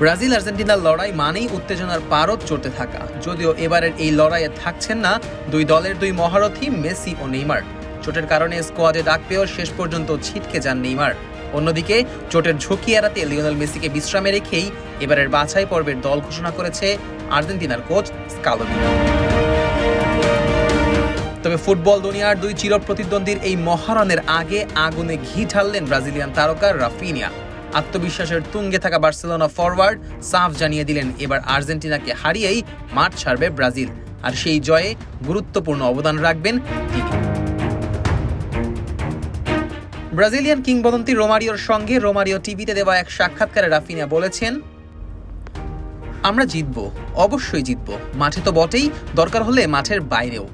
Brazil আর্জেন্টিনার লড়াই মানেই উত্তেজনার পারদ চড়তে থাকা। যদিও এবারের এই লড়াইয়ে থাকছেন না দুই দলের দুই মহারথী মেসি ও নেইমার। চোটের কারণে স্কোয়াডে ডাক পেয়েও শেষ পর্যন্ত ছিটকে যান নেইমার। অন্যদিকে চোটের ঝুঁকি এড়াতে লিওনেল মেসিকে বিশ্রামে রেখেই এবারের বাছাই পর্বের দল ঘোষণা করেছে আর্জেন্টিনার কোচ স্কালোনি। তবে ফুটবল দুনিয়ার দুই চিরপ্রতিদ্বন্দ্বীর এই মহারণের আগে আগুনে ঘি ঢাললেন ব্রাজিলিয়ান তারকা রাফিনিয়া। আত্মবিশ্বাসের তুঙ্গে থাকা বার্সেলোনা ফরওয়ার্ড সাফ জানিয়ে দিলেন, এবার আর্জেন্টিনাকে হারিয়েই মাঠ ছাড়বে ব্রাজিল। আর সেই জয়ে গুরুত্বপূর্ণ অবদান রাখবেন তিনি ব্রাজিলিয়ান কিংবদন্তি রোমারিওর সঙ্গে রোমারিও টিভিতে দেওয়া এক সাক্ষাৎকারে রাফিনিয়া বলেছেন, আমরা জিতব, অবশ্যই জিতব। মাঠে তো বটেই, দরকার হলে মাঠের বাইরেও।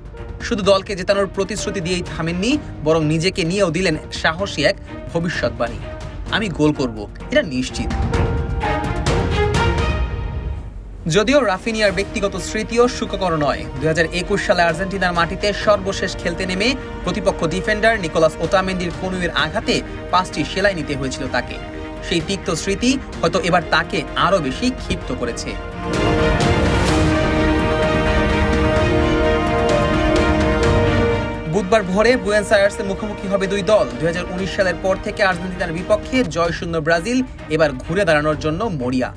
শুধু দলকে জেতানোর প্রতিশ্রুতি দিয়েই থামেননি, বরং নিজেকে নিয়েও দিলেন সাহসী এক ভবিষ্যৎবাণী। আমি গোল করব, এটা নিশ্চিত। যদিও রাফিনিয়ার ব্যক্তিগত স্মৃতিও সুখকর নয়। দুই সালে আর্জেন্টিনার মাটিতে সর্বশেষ খেলতে নেমে প্রতিপক্ষ ডিফেন্ডার নিকোলাস ওতামেন্দির কনুয়ের আঘাতে পাঁচটি সেলাই নিতে হয়েছিল তাকে। সেই তিক্ত স্মৃতি হয়তো এবার তাকে আরও বেশি ক্ষিপ্ত করেছে। বুধবার ভোরে বুয়েন্স আয়ার্সের মুখোমুখি হবে দুই দল। দুই হাজার উনিশ সালের পর থেকে আর্জেন্টিনার বিপক্ষে জয়শূন্য ব্রাজিল, এবার ঘুরে দাঁড়ানোর জন্য মরিয়া।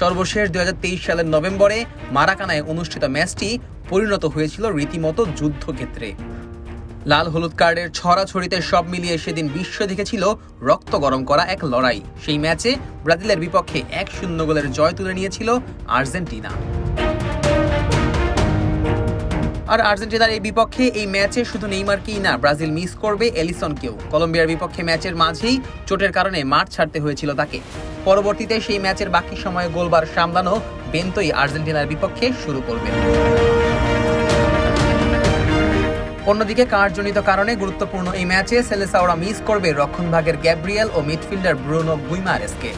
সর্বশেষ দুই সালের নভেম্বরে মারাকানায় অনুষ্ঠিত ম্যাচটি পরিণত হয়েছিল রীতিমতো যুদ্ধক্ষেত্রে। লাল হলুদ কার্ডের ছড়াছড়িতে সব মিলিয়ে সেদিন বিশ্ব দেখেছিল রক্ত গরম করা এক লড়াই। সেই ম্যাচে ব্রাজিলের বিপক্ষে এক শূন্য গোলের জয় তুলে নিয়েছিল আর্জেন্টিনা। আর আর্জেন্টিনার এই বিপক্ষে এই ম্যাচে শুধু নেইমারকেই না, ব্রাজিল মিস করবে এলিসনকেও কলম্বিয়ার বিপক্ষে ম্যাচের মাঝেই চোটের কারণে মাঠ ছাড়তে হয়েছিল তাকে। পরবর্তীতে সেই ম্যাচের বাকি সময়ে গোলবার সামলানো বেন্তই আর্জেন্টিনার বিপক্ষে শুরু করবেন অন্যদিকে কার্ডজনিত কারণে গুরুত্বপূর্ণ এই ম্যাচে সেলেসাওরা মিস করবে রক্ষণভাগের গ্যাব্রিয়েল ও মিডফিল্ডার ব্রুনো গুইমারেসকে।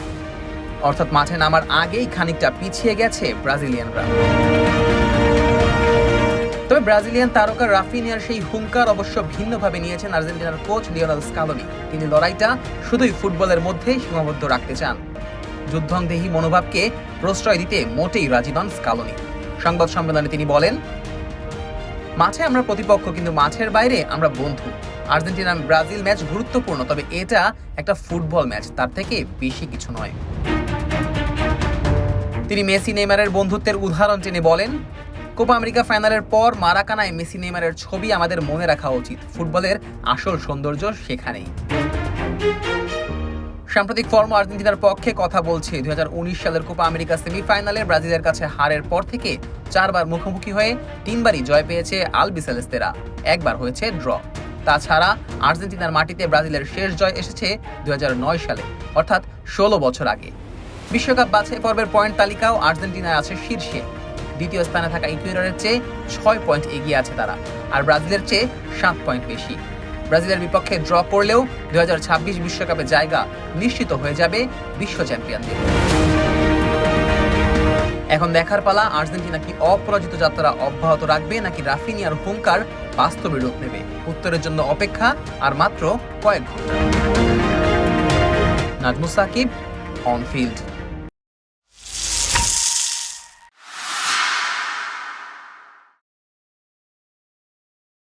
অর্থাৎ মাঠে নামার আগেই খানিকটা পিছিয়ে গেছে ব্রাজিলিয়ানরা। তবে ব্রাজিলিয়ান তারকা রাফিনিয়ার সেই হুঙ্কার অবশ্য ভিন্নভাবে নিয়েছেন আর্জেন্টিনার কোচ লিওনাল স্কালোনি। তিনি লড়াইটা শুধুই ফুটবলের মধ্যেই সীমাবদ্ধ রাখতে চান। যুদ্ধংদেহী মনোভাবকে প্রশ্রয় দিতে মোটেই রাজি নন স্কালোনি। সংবাদ সম্মেলনে তিনি বলেন, মাঠে আমরা প্রতিপক্ষ, কিন্তু মাঠের বাইরে আমরা বন্ধু। আর্জেন্টিনা ব্রাজিল ম্যাচ গুরুত্বপূর্ণ, তবে এটা একটা ফুটবল ম্যাচ, তার থেকে বেশি কিছু নয়। তিনি মেসি, নেইমারের বন্ধুত্বের উদাহরণ টেনে বলেন কোপা আমেরিকা ফাইনালের পর মারাকানায় মেসি নেইমারের ছবি আমাদের মনে রাখা উচিত। ফুটবলের আসল সৌন্দর্য সেখানেই। সাম্প্রতিক ফর্ম আর্জেন্টিনার পক্ষে কথা বলছে। দুই হাজার উনিশ সালের কোপা আমেরিকা সেমিফাইনালে ব্রাজিলের কাছে হারের পর থেকে চারবার মুখোমুখি হয়ে তিনবারই জয় পেয়েছে আলবিসেলেস্তেরা একবার হয়েছে ড্র। তাছাড়া আর্জেন্টিনার মাটিতে ব্রাজিলের শেষ জয় এসেছে দুই হাজার নয় সালে, অর্থাৎ ষোলো বছর আগে। বিশ্বকাপ বাছাই পর্বের পয়েন্ট তালিকাও আর্জেন্টিনার আছে শীর্ষে। দ্বিতীয় স্থানে থাকা ইকুয়েডরের চেয়ে ছয় পয়েন্ট এগিয়ে আছে তারা, আর ব্রাজিলের চেয়ে সাত পয়েন্ট বেশি। ব্রাজিলের বিপক্ষে ড্র করলেও দুই বিশ্বকাপে জায়গা নিশ্চিত হয়ে যাবে বিশ্ব চ্যাম্পিয়নদের। এখন দেখার পালা, আর্জেন্টিনা কি অপরাজিত যাত্রা অব্যাহত রাখবে নাকি রাফিনিয়ার হুঙ্কার বাস্তবে রূপ নেবে? উত্তরের জন্য অপেক্ষা, আর মাত্র কয়েক ঘণ্টা। Najmus Shakib on field